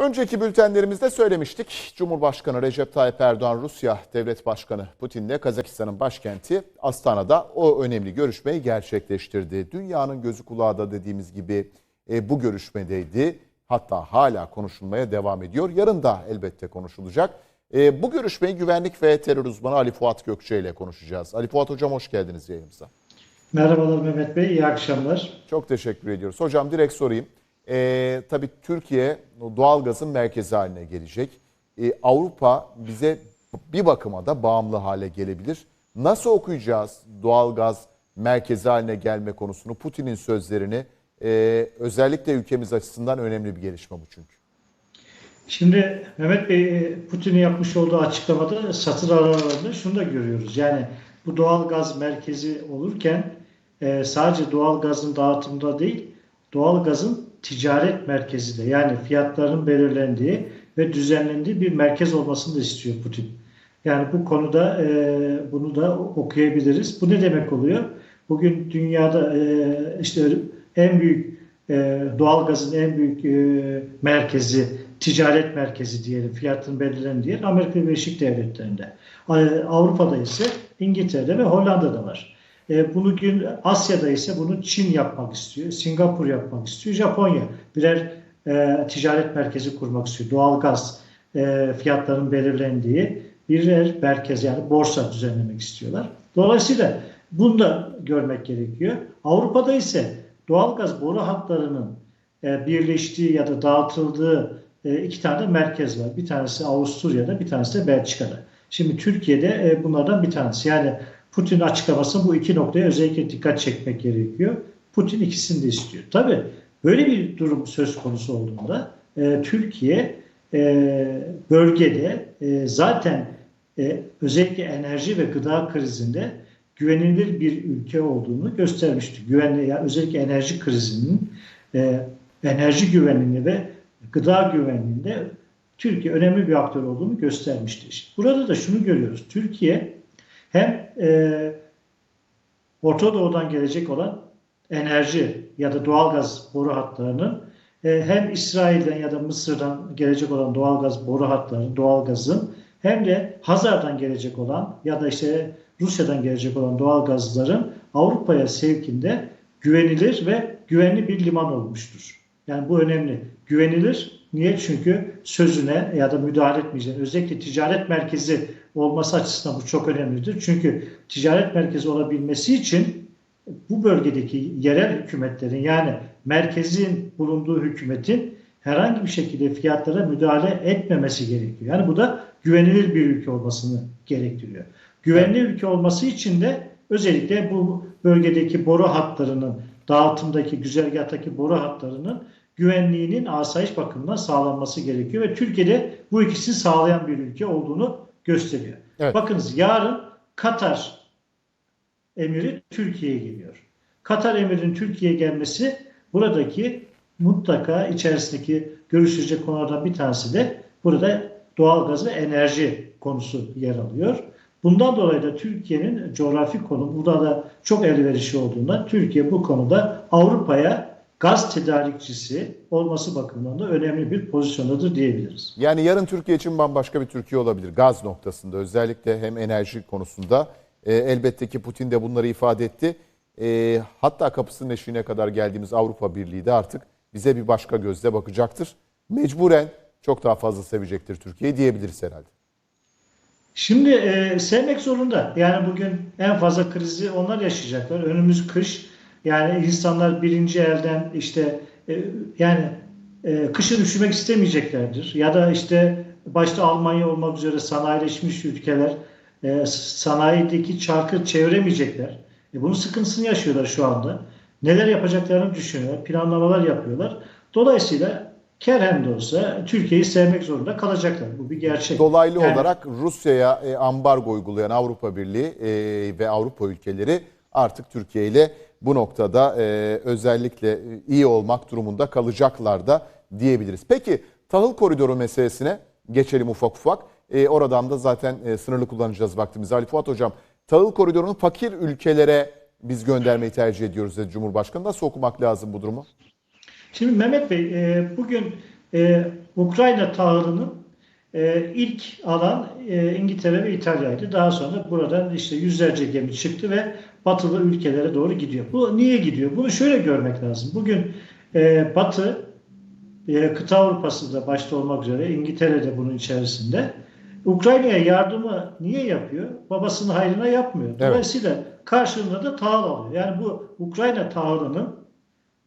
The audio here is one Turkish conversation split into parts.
Önceki bültenlerimizde söylemiştik. Cumhurbaşkanı Recep Tayyip Erdoğan, Rusya Devlet Başkanı Putin'le Kazakistan'ın başkenti Astana'da o önemli görüşmeyi gerçekleştirdi. Dünyanın gözü kulağı da dediğimiz gibi e, bu görüşmedeydi. Hatta hala konuşulmaya devam ediyor. Yarın da elbette konuşulacak. E, bu görüşmeyi güvenlik ve terör uzmanı Ali Fuat Gökçe ile konuşacağız. Ali Fuat Hocam hoş geldiniz yayınımıza. Merhabalar Mehmet Bey, iyi akşamlar. Çok teşekkür ediyoruz. Hocam direkt sorayım. Ee, tabii Türkiye doğalgazın merkezi haline gelecek. Ee, Avrupa bize bir bakıma da bağımlı hale gelebilir. Nasıl okuyacağız doğalgaz merkezi haline gelme konusunu, Putin'in sözlerini? Ee, özellikle ülkemiz açısından önemli bir gelişme bu çünkü. Şimdi Mehmet Bey, Putin'in yapmış olduğu açıklamada satır aralarında şunu da görüyoruz. Yani bu doğal gaz merkezi olurken e, sadece doğal gazın dağıtımında değil, doğal gazın ticaret merkezi de yani fiyatların belirlendiği ve düzenlendiği bir merkez olmasını da istiyor Putin. Yani bu konuda e, bunu da okuyabiliriz. Bu ne demek oluyor? Bugün dünyada e, işte en büyük e, doğal gazın en büyük e, merkezi, ticaret merkezi diyelim, fiyatın belirlendiği Amerika Birleşik Devletleri'nde. Avrupa'da ise İngiltere'de ve Hollanda'da var. E, bunu gün Asya'da ise bunu Çin yapmak istiyor, Singapur yapmak istiyor, Japonya birer e, ticaret merkezi kurmak istiyor. Doğal gaz e, fiyatların belirlendiği birer merkez yani borsa düzenlemek istiyorlar. Dolayısıyla bunu da görmek gerekiyor. Avrupa'da ise doğalgaz boru hatlarının e, birleştiği ya da dağıtıldığı e, iki tane merkez var. Bir tanesi Avusturya'da, bir tanesi de Belçika'da. Şimdi Türkiye'de e, bunlardan bir tanesi. Yani Putin açıklaması bu iki noktaya özellikle dikkat çekmek gerekiyor. Putin ikisini de istiyor. Tabii böyle bir durum söz konusu olduğunda Türkiye bölgede zaten özellikle enerji ve gıda krizinde güvenilir bir ülke olduğunu göstermişti. Güvenli, yani özellikle enerji krizinin e, enerji güvenliğini ve gıda güvenliğinde Türkiye önemli bir aktör olduğunu göstermişti. Burada da şunu görüyoruz. Türkiye hem e, Orta Doğu'dan gelecek olan enerji ya da doğalgaz boru hatlarının e, hem İsrail'den ya da Mısır'dan gelecek olan doğalgaz boru hatları, doğalgazın hem de Hazar'dan gelecek olan ya da işte Rusya'dan gelecek olan doğal gazların Avrupa'ya sevkinde güvenilir ve güvenli bir liman olmuştur. Yani bu önemli. Güvenilir. Niye? Çünkü sözüne ya da müdahale etmeyeceğin özellikle ticaret merkezi olması açısından bu çok önemlidir. Çünkü ticaret merkezi olabilmesi için bu bölgedeki yerel hükümetlerin yani merkezin bulunduğu hükümetin herhangi bir şekilde fiyatlara müdahale etmemesi gerekiyor. Yani bu da güvenilir bir ülke olmasını gerektiriyor. Güvenli ülke olması için de özellikle bu bölgedeki boru hatlarının, dağıtımdaki, güzergahtaki boru hatlarının güvenliğinin asayiş bakımından sağlanması gerekiyor ve Türkiye'de bu ikisini sağlayan bir ülke olduğunu gösteriyor. Evet. Bakınız yarın Katar emiri Türkiye'ye geliyor. Katar emirinin Türkiye'ye gelmesi buradaki mutlaka içerisindeki görüşülecek konulardan bir tanesi de burada doğal gaz ve enerji konusu yer alıyor. Bundan dolayı da Türkiye'nin coğrafi konu burada da çok elverişli olduğundan Türkiye bu konuda Avrupa'ya gaz tedarikçisi olması bakımından da önemli bir pozisyondadır diyebiliriz. Yani yarın Türkiye için bambaşka bir Türkiye olabilir gaz noktasında özellikle hem enerji konusunda. E, elbette ki Putin de bunları ifade etti. E, hatta kapısının eşiğine kadar geldiğimiz Avrupa Birliği de artık bize bir başka gözle bakacaktır. Mecburen çok daha fazla sevecektir Türkiye diyebiliriz herhalde. Şimdi e, sevmek zorunda. Yani bugün en fazla krizi onlar yaşayacaklar. Önümüz kış. Yani insanlar birinci elden işte e, yani e, kışın üşümek istemeyeceklerdir. Ya da işte başta Almanya olmak üzere sanayileşmiş ülkeler e, sanayideki çarkı çeviremeyecekler. E, bunun sıkıntısını yaşıyorlar şu anda. Neler yapacaklarını düşünüyorlar, planlamalar yapıyorlar. Dolayısıyla kerem de olsa Türkiye'yi sevmek zorunda kalacaklar. Bu bir gerçek. Dolaylı yani, olarak Rusya'ya e, ambargo uygulayan Avrupa Birliği e, ve Avrupa ülkeleri artık Türkiye ile bu noktada e, özellikle iyi olmak durumunda kalacaklar da diyebiliriz. Peki tahıl koridoru meselesine geçelim ufak ufak. E, oradan da zaten e, sınırlı kullanacağız vaktimizi. Ali Fuat Hocam tahıl koridorunu fakir ülkelere biz göndermeyi tercih ediyoruz dedi Cumhurbaşkanı. Nasıl okumak lazım bu durumu? Şimdi Mehmet Bey e, bugün e, Ukrayna tahılının e, ilk alan e, İngiltere ve İtalya'ydı. Daha sonra buradan işte yüzlerce gemi çıktı ve batılı ülkelere doğru gidiyor. Bu niye gidiyor? Bunu şöyle görmek lazım. Bugün e, Batı e, kıta Avrupası da başta olmak üzere İngiltere de bunun içerisinde Ukrayna'ya yardımı niye yapıyor? Babasının hayrına yapmıyor. Dolayısıyla karşılığında da tahıl alıyor. Yani bu Ukrayna tahılının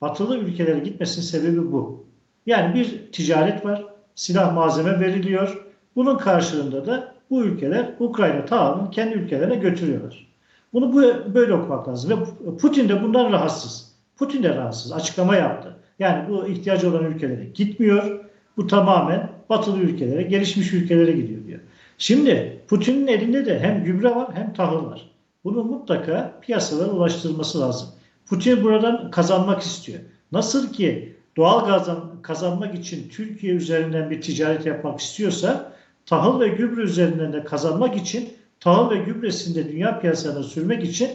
batılı ülkelere gitmesinin sebebi bu. Yani bir ticaret var, silah malzeme veriliyor. Bunun karşılığında da bu ülkeler Ukrayna tahılını kendi ülkelerine götürüyorlar. Bunu bu, böyle okumak lazım. Ve Putin de bundan rahatsız. Putin de rahatsız. Açıklama yaptı. Yani bu ihtiyacı olan ülkelere gitmiyor. Bu tamamen batılı ülkelere, gelişmiş ülkelere gidiyor diyor. Şimdi Putin'in elinde de hem gübre var hem tahıl var. Bunu mutlaka piyasalara ulaştırması lazım. Putin buradan kazanmak istiyor. Nasıl ki doğal gazdan kazanmak için Türkiye üzerinden bir ticaret yapmak istiyorsa tahıl ve gübre üzerinden de kazanmak için tahıl ve gübresini de dünya piyasalarına sürmek için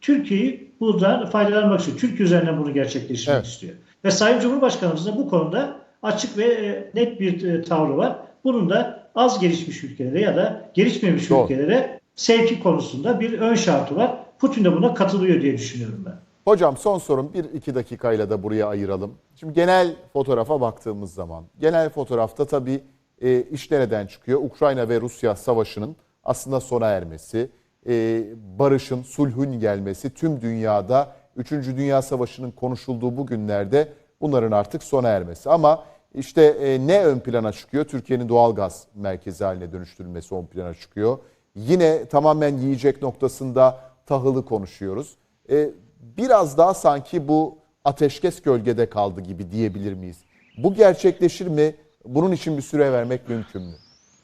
Türkiye'yi buradan faydalanmak istiyor. Türkiye üzerinden bunu gerçekleştirmek Evet. istiyor. Ve Sayın Cumhurbaşkanımız da bu konuda açık ve e, net bir e, tavrı var. Bunun da az gelişmiş ülkelere ya da gelişmemiş Doğru. ülkelere sevki konusunda bir ön şartı var. Putin de buna katılıyor diye düşünüyorum ben. Hocam son sorum bir iki dakikayla da buraya ayıralım. Şimdi genel fotoğrafa baktığımız zaman, genel fotoğrafta tabii e, iş nereden çıkıyor? Ukrayna ve Rusya savaşının aslında sona ermesi, e, barışın, sulhün gelmesi, tüm dünyada 3. Dünya Savaşı'nın konuşulduğu bu günlerde bunların artık sona ermesi. Ama işte e, ne ön plana çıkıyor? Türkiye'nin doğal gaz merkezi haline dönüştürülmesi ön plana çıkıyor. Yine tamamen yiyecek noktasında tahılı konuşuyoruz. E, biraz daha sanki bu ateşkes gölgede kaldı gibi diyebilir miyiz? Bu gerçekleşir mi? Bunun için bir süre vermek mümkün mü?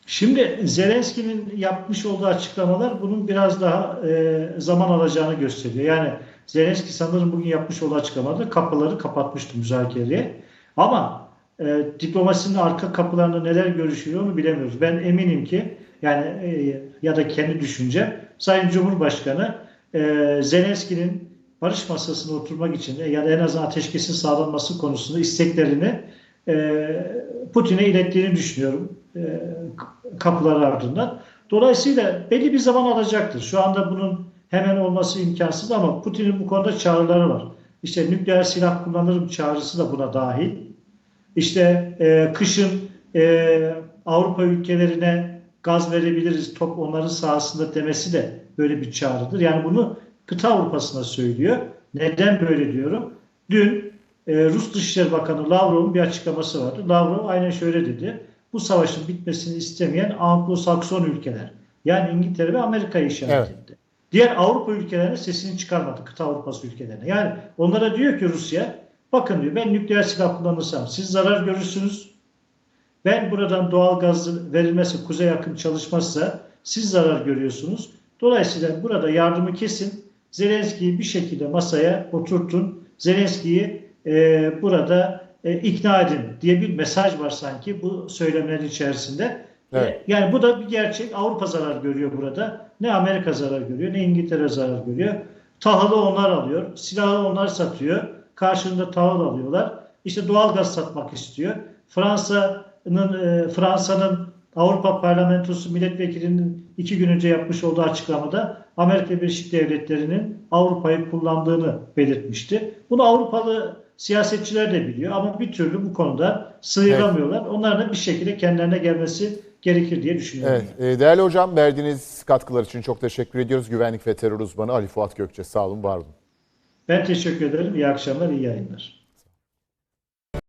Şimdi Zelenski'nin yapmış olduğu açıklamalar bunun biraz daha e, zaman alacağını gösteriyor. Yani Zelenski sanırım bugün yapmış olduğu açıklamada kapıları kapatmıştı müzakereye. Ama e, diplomasinin arka kapılarında neler görüşüyor onu bilemiyoruz. Ben eminim ki yani e, ya da kendi düşüncem Sayın Cumhurbaşkanı e, Zelenski'nin barış masasına oturmak için e, ya da en azından ateşkesin sağlanması konusunda isteklerini e, Putin'e ilettiğini düşünüyorum e, kapılar ardından. Dolayısıyla belli bir zaman alacaktır. Şu anda bunun hemen olması imkansız ama Putin'in bu konuda çağrıları var. İşte nükleer silah kullanırım çağrısı da buna dahil. İşte e, kışın e, Avrupa ülkelerine gaz verebiliriz, top onların sahasında demesi de böyle bir çağrıdır. Yani bunu kıta Avrupa'sına söylüyor. Neden böyle diyorum? Dün e, Rus Dışişleri Bakanı Lavrov'un bir açıklaması vardı. Lavrov aynen şöyle dedi. Bu savaşın bitmesini istemeyen Anglo-Sakson ülkeler. Yani İngiltere ve Amerika'yı işaret Evet. etti. Diğer Avrupa ülkelerine sesini çıkarmadı. Kıta Avrupası ülkelerine. Yani onlara diyor ki Rusya bakın diyor ben nükleer silah kullanırsam siz zarar görürsünüz. Ben buradan doğal gaz verilmezse kuzey yakın çalışmazsa siz zarar görüyorsunuz. Dolayısıyla burada yardımı kesin. Zelenski'yi bir şekilde masaya oturtun. Zelenski'yi e, burada e, ikna edin diye bir mesaj var sanki bu söylemlerin içerisinde. Evet. E, yani bu da bir gerçek. Avrupa zarar görüyor burada. Ne Amerika zarar görüyor ne İngiltere zarar görüyor. Tahılı onlar alıyor. Silahı onlar satıyor. Karşılığında tahıl alıyorlar. İşte doğal gaz satmak istiyor. Fransa'nın e, Fransa'nın Avrupa Parlamentosu milletvekilinin iki gün önce yapmış olduğu açıklamada Amerika Birleşik Devletleri'nin Avrupa'yı kullandığını belirtmişti. Bunu Avrupalı siyasetçiler de biliyor ama bir türlü bu konuda sıyıramıyorlar. Onların da bir şekilde kendilerine gelmesi gerekir diye düşünüyorum. Evet, e, değerli hocam verdiğiniz katkılar için çok teşekkür ediyoruz. Güvenlik ve terör uzmanı Ali Fuat Gökçe sağ olun, var olun. Ben teşekkür ederim. İyi akşamlar, iyi yayınlar.